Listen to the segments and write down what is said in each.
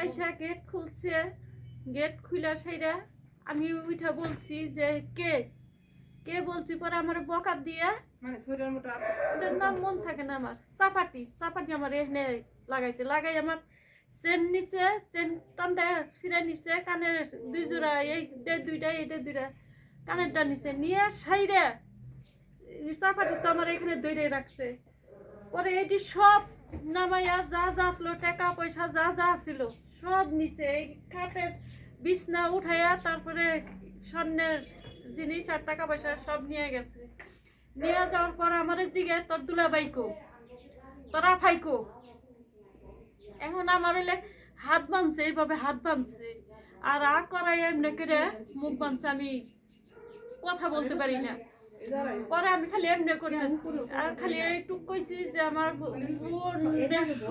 আইসা গেট খুলছে। গেট খুলা সেইরা আমি উঠা বলছি যে কে? কে বলছি পরে আমার বকাত দিয়ে? মানে শরীরের মোটা ওটার নাম মন থাকে না আমার। চাপাটি চাপাটি আমার এখানে লাগাইছে। লাগাই আমার চেন নিচে চেন টানটা ছিঁড়ে নিচে কানের দুই জোড়া এই ডে দুইটা এইটা দুইটা কানেরটা নিচে নিয়ে সাইরে চাপাটি তো আমার এখানে দৈরে রাখছে। পরে এটি সব নামাইয়া যা যা আসলো টাকা পয়সা যা যা ছিল সব নিচে এই খাটের বিছনা উঠাইয়া তারপরে স্বর্ণের জিনিস আর টাকা পয়সা সব নিয়ে গেছে। নিয়ে যাওয়ার পর আমার জিগে, তোর দুলাবাইকো তোরা ফাইকো এখন আমার হইলে হাত বাঁধছে, এইভাবে হাত বাঁধছে। আর আ করাই এমনি করে মুখ বাঁধছে, আমি কথা বলতে পারি না। পরে আমি খালি এমনি করতেছি। আর খালি এইটুক কইছি যে আমার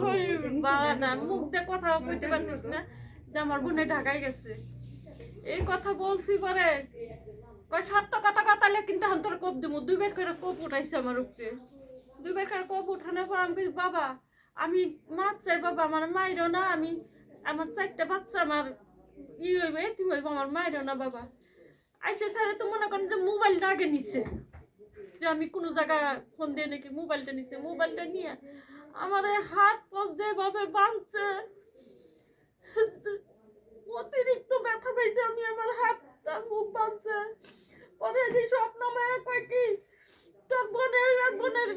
শরীর ভালো না, মুখ দিয়ে কথা কইতে পারতেছি না যে আমার বোনে ঢাকায় গেছে। এই কথা বলছি পরে কই সত্য কথা কথালে কিন্তু এখন কোপ দেবো দুইবার করে কোপ উঠাইছে আমার উপরে। দুইবার করে কোপ উঠানোর পর আমি বাবা, আমি মাপ চাই, বাবা, আমার মাইরও না, আমি আমার চারটা বাচ্চা আমার ই হইবে তুমি হইব, আমার মাইরও না, বাবা। আইসে স্যারে তো মনে করেন যে মোবাইলটা আগে নিচ্ছে যে আমি কোনো জায়গায় ফোন দিয়ে নাকি মোবাইলটা নিচ্ছে মোবাইলটা নিয়ে আমার হাত পথ যেভাবে বাঁধছে অতিরিক্ত ব্যথা পেয়েছে আমি আমার হাতটা, মুখ বাঁধছে। পরে এটি সব নামায় কয় কি, তোর বোনের আর বোনের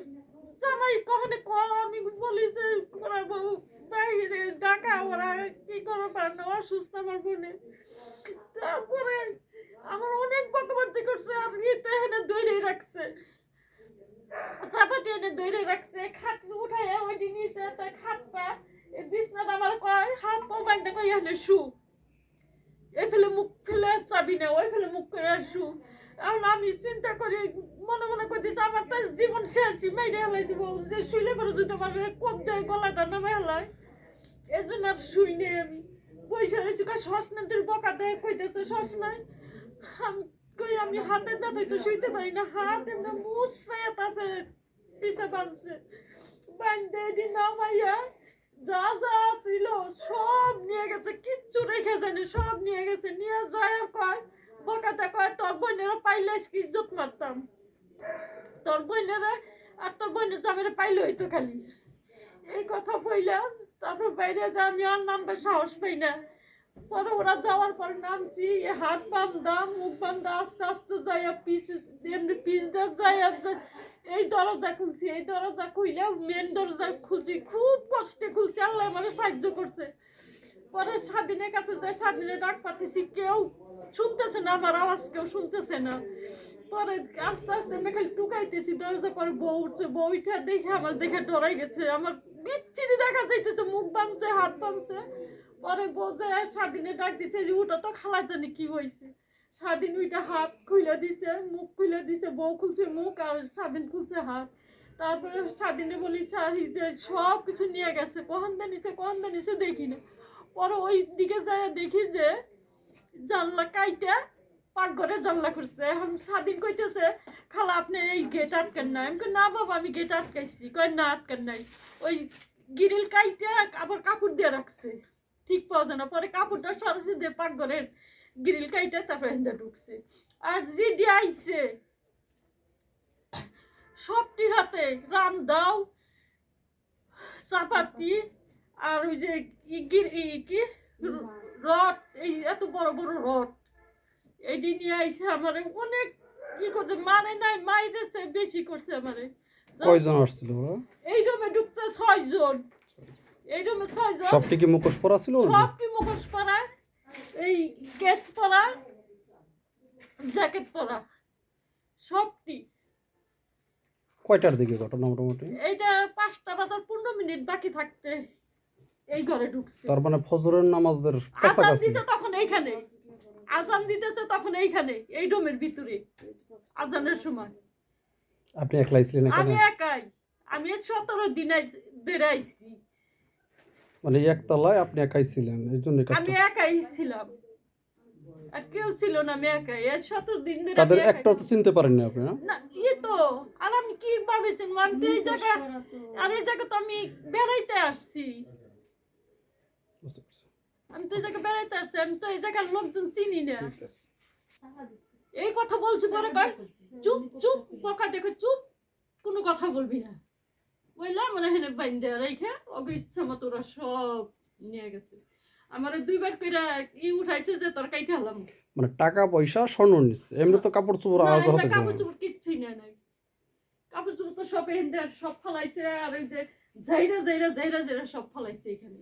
জামাই কখনো ক আমি বলি যে করাবো বাইরে ডাকা ওরা কি করো পারে না, অসুস্থ আমার বোনে। তারপরে আমার অনেক বকবাজি করছে, আর ইতে এখানে দৈরে রাখছে। এনে দৈরে রাখছে, খাট উঠাই ওইটি নিচে তাই এই বিছনাটা আমার কয়, হাত পা বাইন্দা কই এখানে শু। এই ফেলে মুখ ফেলে চাবি না ওই ফেলে মুখ করে শু। এখন আমি চিন্তা করি, মনে মনে করছি আমার তো জীবন শেষ, মেরে হেলাই দিব। যে শুইলে করে যদি আমার কোপ দেয়, গলাটা নামে হেলায় এই জন্য আর শুই নেই আমি। পয়সা রয়েছে শ্বাস না তুই বকা দেয়, কইতেছে শ্বাস নাই আমি, কই, আমি হাতের ব্যথায় তো শুইতে পারি না, হাত এমনি মুসরাইয়া তারপরে পিছা বাঁধছে বাঁধতে নামাইয়া যা যা ছিল সব নিয়ে গেছে কিচ্ছু রেখে যায়নি সব নিয়ে গেছে নিয়ে যায় কয় বকাতে কয় তোর বোনেরা পাইলে ইজ্জত মারতাম তোর বোনেরা আর তোর বোনের জামেরা পাইলে হইতো খালি এই কথা বইলা তারপর বাইরে যা আমি আর নামবে সাহস পাই না পরে যাওয়ার পর নামছি হাত বান্ধা মুখ বান্ধা আস্তে আস্তে যাইয়া পিস, এমনি পিস দিয়ে যাইয়া এই দরজা খুলছি, এই দরজা খুইলে মেন দরজা খুলছি, খুব কষ্টে খুলছি, আল্লাহ আমার সাহায্য করছে। পরে স্বাধীনের কাছে যাই স্বাধীনে ডাক পাচ্ছি কেউ শুনতেছে না, আমার আওয়াজ কেউ শুনতেছে না। পরে আস্তে আস্তে আমি খালি টুকাইতেছি, দরজা পরে বউ উঠছে, বউ উঠে দেখে আমার দেখে ডরাই গেছে, আমার বিচ্ছিরি দেখা যাইতেছে, মুখ বাঁধছে হাত বাঁধছে পরে বোঝে স্বাধীনে ডাক দিছে যে উঠো তো খালা জানি কি হয়েছে স্বাধীন ওইটা হাত খুলে দিছে, মুখ খুলে দিছে, বউ খুলছে মুখ আর স্বাধীন খুলছে হাত। তারপরে স্বাধীনে বলি যে সব কিছু নিয়ে গেছে, কখন দা নিছে, কখন দা নিছে দেখি না। পরে ওই দিকে যায় দেখি যে জানলা কাইটা পাকঘরে জানলা করছে এখন স্বাধীন কইতেছে, খালা, আপনি এই গেট আটকেন না। আমি না বাবা, আমি গেট আটকাইছি। কয় না, আটকেন নাই। ওই গিরিল কাইটে আবার কাপড় দিয়ে রাখছে। ঠিক পাওয়া যায় না। পরে কাপড়টা সরাসরি দিয়ে পাকঘরের গ্রিল কাইটে তারপরে হেন্দা ঢুকছে। আর জিডি আইছে সবটির হাতে রাম দাও চাপাতি আর ওই যে কি? রড এই এত বড় বড় রড। এটি নিয়ে আইসে আমারে অনেক কি করছে মানে নাই মাইরের চেয়ে বেশি করছে আমারে। কয়জন আসছিল এই রুমে ঢুকছে ছয় জন এই রুমে ছয় সবটি কি মুখোশ পরা ছিল? সবটি মুখোশ পরা এই কেস পরা জ্যাকেট পরা সবটি। কয়টার দিকে ঘটনা মোটামুটি? এইটা পাঁচটা বাজার পনেরো মিনিট বাকি থাকতে এই ঘরে ঢুকছে। তার মানে ফজরের নামাজের আজান দিতে তখন এইখানে। আজান দিতেছে তখন এইখানে এই ডোমের ভিতরে আজানের সময়। আপনি একলাই ছিলেন আমি একাই। আমি সতেরো দিন ধরে আইছি। মানে একতলায় আপনি একাই ছিলেন এই জন্য আমি একাই ছিলাম। আর কেউ ছিল না আমি একাই। এই সতেরো দিন ধরে তাদের একটাও তো চিনতে পারেননি আপনি না? না ইয়ে তো। আর আমি কি ভাবেছেন? আমি তো এই জায়গা আর এই জায়গা তো আমি বেড়াইতে আসছি। আমি তো এই জায়গায় বেড়াইতে আসছি। আমি তো এই জায়গার লোকজন চিনি না। ঠিক আছে। এই কথা বলছি পরে কয় চুপ চুপ বকা দেখে চুপ কোনো কথা বলবি না। বললাম মানে হেনে বাইন্দে রেখে ওকে ইচ্ছা মতো ওরা সব নিয়ে গেছে। আমার দুইবার কইরা ই উঠাইছে যে তোর কাইটা হলাম মানে টাকা পয়সা স্বর্ণ নিচ্ছে এমনি তো কাপড় চোপড় আর হতে কাপড় চোপড় কিচ্ছুই নেয় নাই। কাপড় চোপড় তো সব থেকে সব ফালাইছে আর ওই যে জাইরা জাইরা জাইরা জাইরা সব ফালাইছে এখানে।